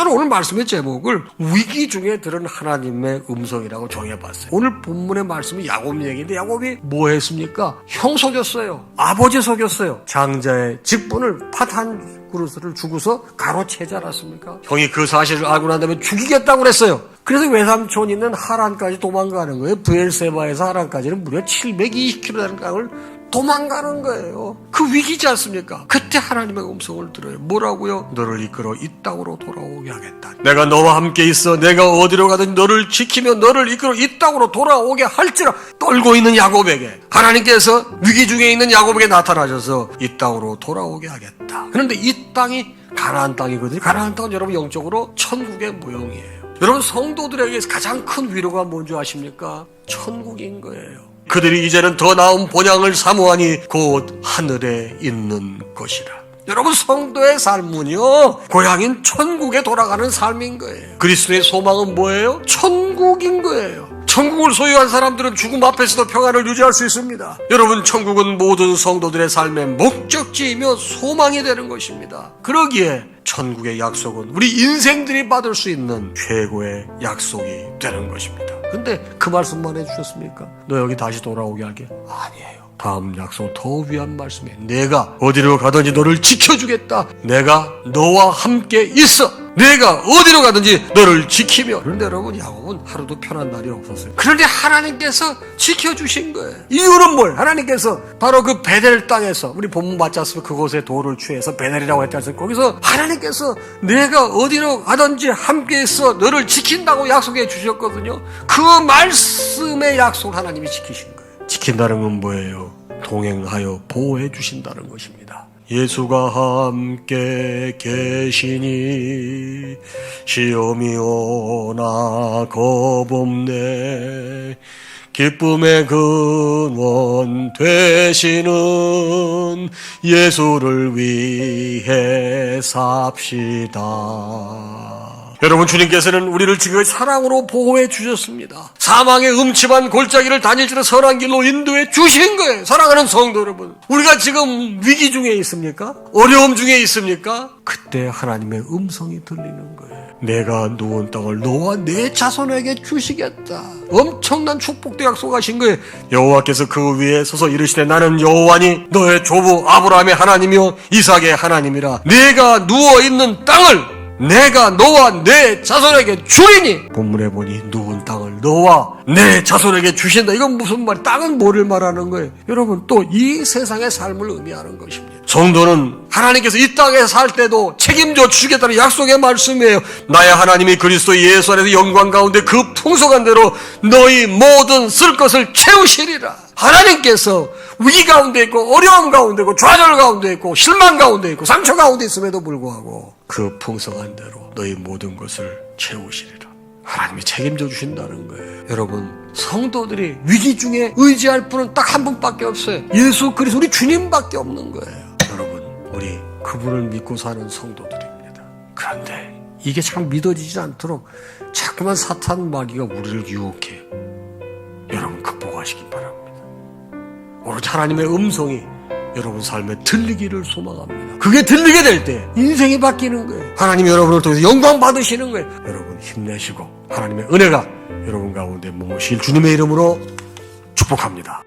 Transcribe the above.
저는 오늘 말씀의 제목을 위기 중에 들은 하나님의 음성이라고 정해봤어요. 오늘 본문의 말씀이 야곱 얘기인데 야곱이 뭐 했습니까? 형 속였어요. 아버지 속였어요. 장자의 직분을 팥한 그릇을 주고서 가로채지 않았습니까? 형이 그 사실을 알고 난 다음에 죽이겠다고 그랬어요. 그래서 외삼촌 있는 하란까지 도망가는 거예요. 부엘세바에서 하란까지는 무려 720km 되는 강을 도망가는 거예요. 그 위기지 않습니까? 그때 하나님의 음성을 들어요. 뭐라고요? 너를 이끌어 이 땅으로 돌아오게 하겠다. 내가 너와 함께 있어. 내가 어디로 가든 너를 지키며 너를 이끌어 이 땅으로 돌아오게 할지라 떨고 있는 야곱에게 하나님께서 위기 중에 있는 야곱에게 나타나셔서 이 땅으로 돌아오게 하겠다. 그런데 이 땅이 가나안 땅이거든요. 가나안 땅은 여러분 영적으로 천국의 모형이에요. 여러분 성도들에게 가장 큰 위로가 뭔지 아십니까? 천국인 거예요. 그들이 이제는 더 나은 본향을 사모하니 곧 하늘에 있는 것이라. 여러분 성도의 삶은요 고향인 천국에 돌아가는 삶인 거예요. 그리스도의 소망은 뭐예요? 천국인 거예요. 천국을 소유한 사람들은 죽음 앞에서도 평안을 유지할 수 있습니다. 여러분 천국은 모든 성도들의 삶의 목적지이며 소망이 되는 것입니다. 그러기에 천국의 약속은 우리 인생들이 받을 수 있는 최고의 약속이 되는 것입니다. 근데 그 말씀만 해주셨습니까? 너 여기 다시 돌아오게 하게? 아니에요. 다음 약속 더 위한 말씀이에요. 내가 어디로 가든지 너를 지켜주겠다. 내가 너와 함께 있어. 내가 어디로 가든지 너를 지키며. 그런데 여러분 야곱은 하루도 편한 날이 없었어요. 그런데 하나님께서 지켜주신 거예요. 이유는 뭘? 하나님께서 바로 그 베델 땅에서 우리 본문 맞지 않습니까? 그곳에 돌을 취해서 베델이라고 했지 않습니까? 거기서 하나님께서 내가 어디로 가든지 함께 있어 너를 지킨다고 약속해 주셨거든요. 그 말씀의 약속 하나님이 지키신 거예요. 지킨다는 건 뭐예요? 동행하여 보호해 주신다는 것입니다. 예수가 함께 계시니 시험이 오나 겁없네 기쁨의 근원 되시는 예수를 위해 삽시다. 여러분 주님께서는 우리를 지금 사랑으로 보호해 주셨습니다. 사망의 음침한 골짜기를 다닐지는 선한 길로 인도해 주신 거예요. 사랑하는 성도 여러분. 우리가 지금 위기 중에 있습니까? 어려움 중에 있습니까? 그때 하나님의 음성이 들리는 거예요. 내가 누운 땅을 너와 내 자손에게 주시겠다. 엄청난 축복도 약속하신 거예요. 여호와께서 그 위에 서서 이르시되 나는 여호와니 너의 조부 아브라함의 하나님이요 이삭의 하나님이라. 내가 누워 있는 땅을 내가 너와 내 자손에게 주리니. 본문에 보니 누운 땅을 너와 내 자손에게 주신다. 이건 무슨 말 땅은 뭐를 말하는 거예요? 여러분 또 이 세상의 삶을 의미하는 것입니다. 성도는 하나님께서 이 땅에 살 때도 책임져 주시겠다는 약속의 말씀이에요. 나의 하나님이 그리스도 예수 안에서 영광 가운데 그 풍성한 대로 너희 모든 쓸 것을 채우시리라. 하나님께서 위기 가운데 있고 어려움 가운데 있고 좌절 가운데 있고 실망 가운데 있고 상처 가운데 있음에도 불구하고 그 풍성한 대로 너희 모든 것을 채우시리라. 하나님이 책임져 주신다는 거예요. 여러분, 성도들이 위기 중에 의지할 분은 딱 한 분밖에 없어요. 예수 그리스도 우리 주님밖에 없는 거예요. 여러분, 우리 그분을 믿고 사는 성도들입니다. 그런데 이게 참 믿어지지 않도록 자꾸만 사탄 마귀가 우리를 유혹해. 여러분 극복하시기 바랍니다. 오로지 하나님의 음성이 여러분 삶에 들리기를 소망합니다. 그게 들리게 될 때 인생이 바뀌는 거예요. 하나님이 여러분을 통해서 영광 받으시는 거예요. 여러분 힘내시고 하나님의 은혜가 여러분 가운데 머무실 주님의 이름으로 축복합니다.